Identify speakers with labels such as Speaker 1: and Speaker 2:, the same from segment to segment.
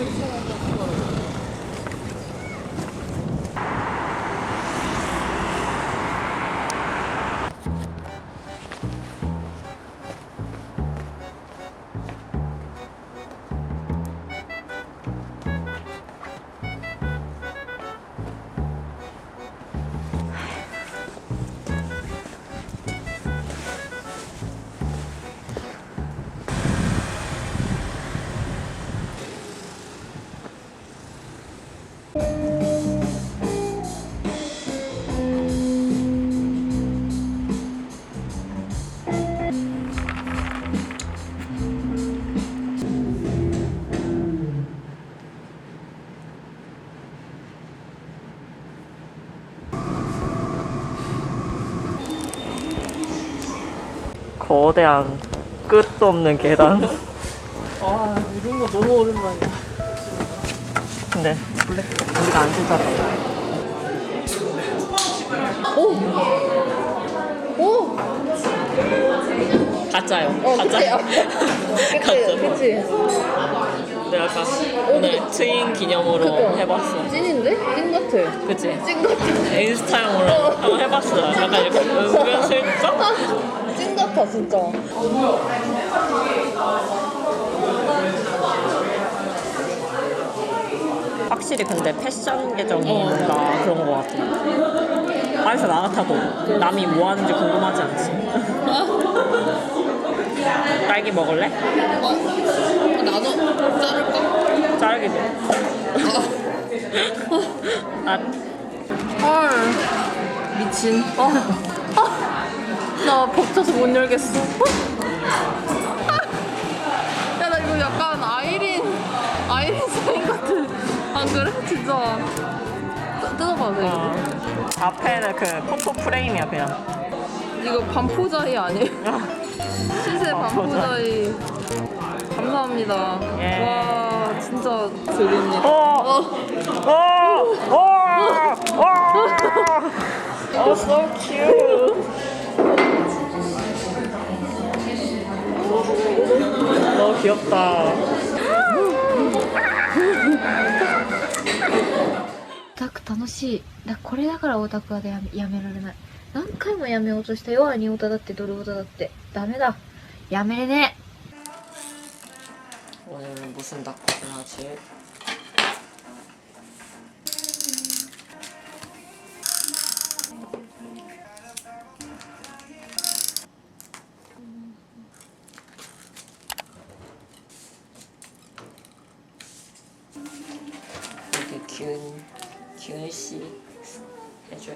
Speaker 1: Thank you. 거대한 끝도 없는 계단.
Speaker 2: 와 이런 거 너무 오랜만이야.
Speaker 1: 근데 블랙 우리가 안 쓰잖아.
Speaker 2: 오!
Speaker 1: 가짜요.
Speaker 2: 어,
Speaker 1: 가짜.
Speaker 2: 그치요?
Speaker 1: 가짜.
Speaker 2: 그치?
Speaker 1: 내가 아까 오늘 트윈 기념으로
Speaker 2: 그거.
Speaker 1: 해봤어.
Speaker 2: 찐인데? 찐 같아.
Speaker 1: 그치?
Speaker 2: 찐 같아.
Speaker 1: 인스타용으로 한번 해봤어. 약간 이렇게 은근슬쩍?
Speaker 2: 찐 같아 진짜.
Speaker 1: 확실히 근데 패션 계정이 뭔가 그런 거 같아. 바에서 나 같아도 남이 뭐 하는지 궁금하지 않지. 딸기 먹을래?
Speaker 2: 어? 나도 자를까?
Speaker 1: 딸기 줘. 아,
Speaker 2: 헐. 미친. 어. 나 벅차서 못 열겠어. 야, 나 이거 약간 아이린, 아이린 사인 같아. 안 그래? 진짜. 뜯- 뜯어봐도 돼.
Speaker 1: 어. 앞에는 그 포토 프레임이야 그냥.
Speaker 2: 이거 반포자이 아니에요? 시세 반포자이. 감사합니다.
Speaker 1: 예.
Speaker 2: 와, 진짜 드립니다.
Speaker 1: 어, 어, 어, 어. Oh, so cute. 너무 귀엽다.
Speaker 3: オタク楽しいだこれだからオタクはやめやめられない何回もやめようとしたよアニオタだってドルオタだってダメだやめれね
Speaker 1: 오늘은 무슨 닭볶음 하지? 기운 씨 해줘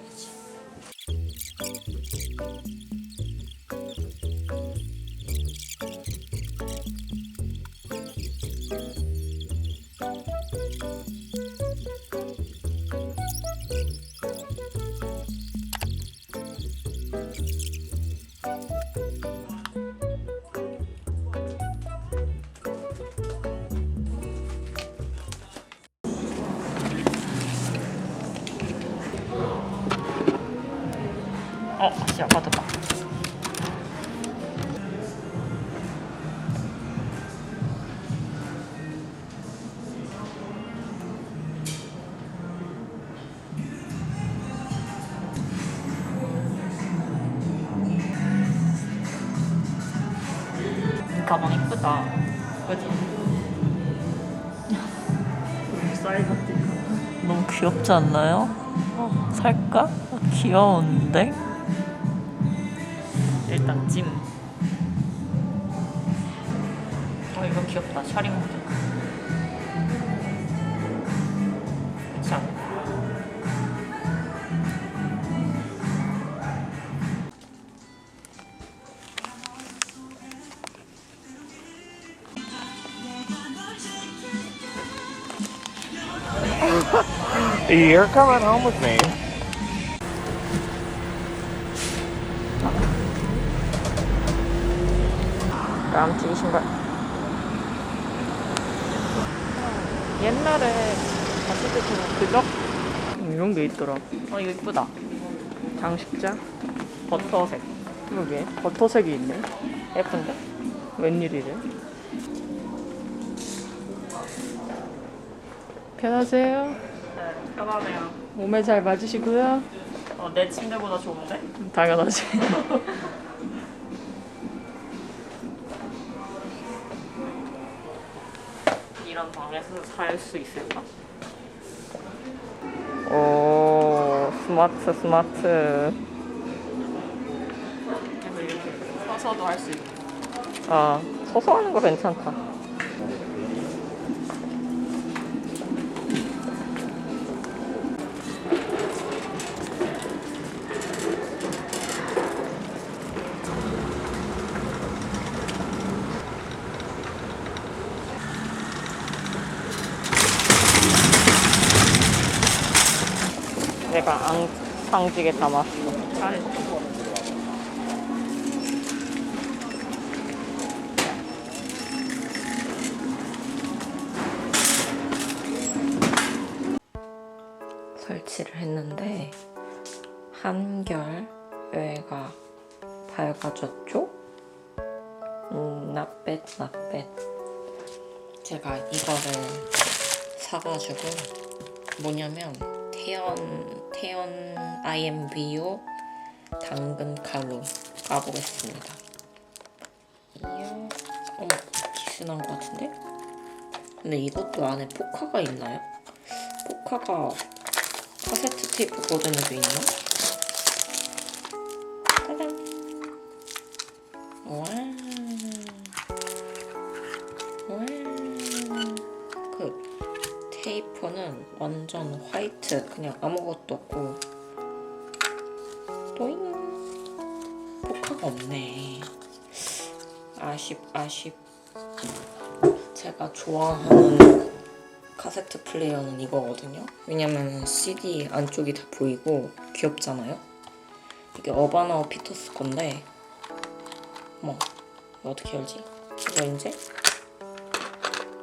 Speaker 1: 다시 아빠졌다. 이 가방 이쁘다. 그지? 너무 귀엽지 않나요? 어, 살까? 귀여운데? 일단 찜. 어 이거 귀엽다. 샤링 모드. 않아?
Speaker 4: You're coming home with me.
Speaker 1: 람찌 신발. 옛날에 갔을 때처럼 그죠? 이런 게 있더라. 어 이거 이쁘다. 장식장 버터색. 여기 버터색이 있네. 예쁜데? 웬일이래?
Speaker 2: 편하세요?
Speaker 1: 네, 편하네요.
Speaker 2: 몸에 잘 맞으시고요.
Speaker 1: 어, 내 침대보다 좋은데?
Speaker 2: 당연하지.
Speaker 1: 이런 방에서 살 수 있을까? 오, 스마트, 스마트. 그래서 이렇게 서서도 할 수 있고. 아, 서서 하는 거 괜찮다. 내가 앙, 상직에 담았어. 설치를 했는데 한결 여기가 밝아졌죠? 음, 나빼 나빼 제가 이거를 사가지고 뭐냐면 태연 태연 IMBO 당근 가루 까보겠습니다. 이요 어머 기스난 것 같은데? 근데 이것도 안에 포카가 있나요? 포카가 카세트 테이프 버전에도 있나? 짜잔! 와. 와. 테이프는 완전 화이트. 그냥 아무것도 없고. 또잉. 포카가 없네. 아쉽 아쉽. 제가 좋아하는 카세트 플레이어는 이거거든요. 왜냐면 CD 안쪽이 다 보이고 귀엽잖아요. 이게 어바나우 피터스 건데. 이거 어떻게 열지? 이거 이제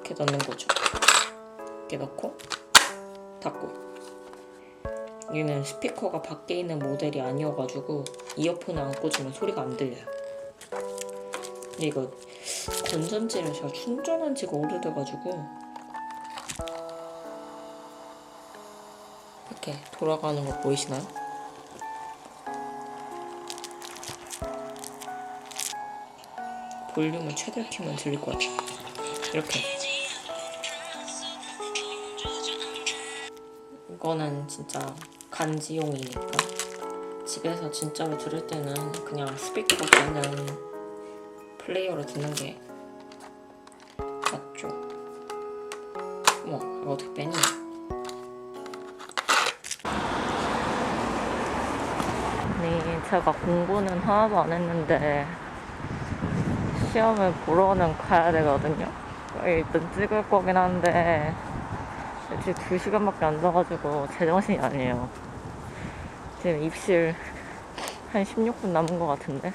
Speaker 1: 이렇게 넣는 거죠 이렇게 넣고 닫고. 얘는 스피커가 밖에 있는 모델이 아니어가지고 이어폰을 안 꽂으면 소리가 안 들려요. 근데 이거 건전지를 제가 충전한 지가 오래돼가지고 이렇게 돌아가는 거 보이시나요? 볼륨을 최대로 키우면 들릴 것 같아요. 이렇게 이거는 진짜 간지용이니까 집에서 진짜로 들을 때는 그냥 스피커 되는 플레이어로 듣는 게 맞죠. 어머 이거 어떻게 빼니? 네, 제가 공부는 하나도 안 했는데 시험을 보러는 가야 되거든요. 일단 찍을 거긴 한데 지금 2시간밖에 안 자가지고 제정신이 아니에요. 지금 입실 한 16분 남은 것 같은데.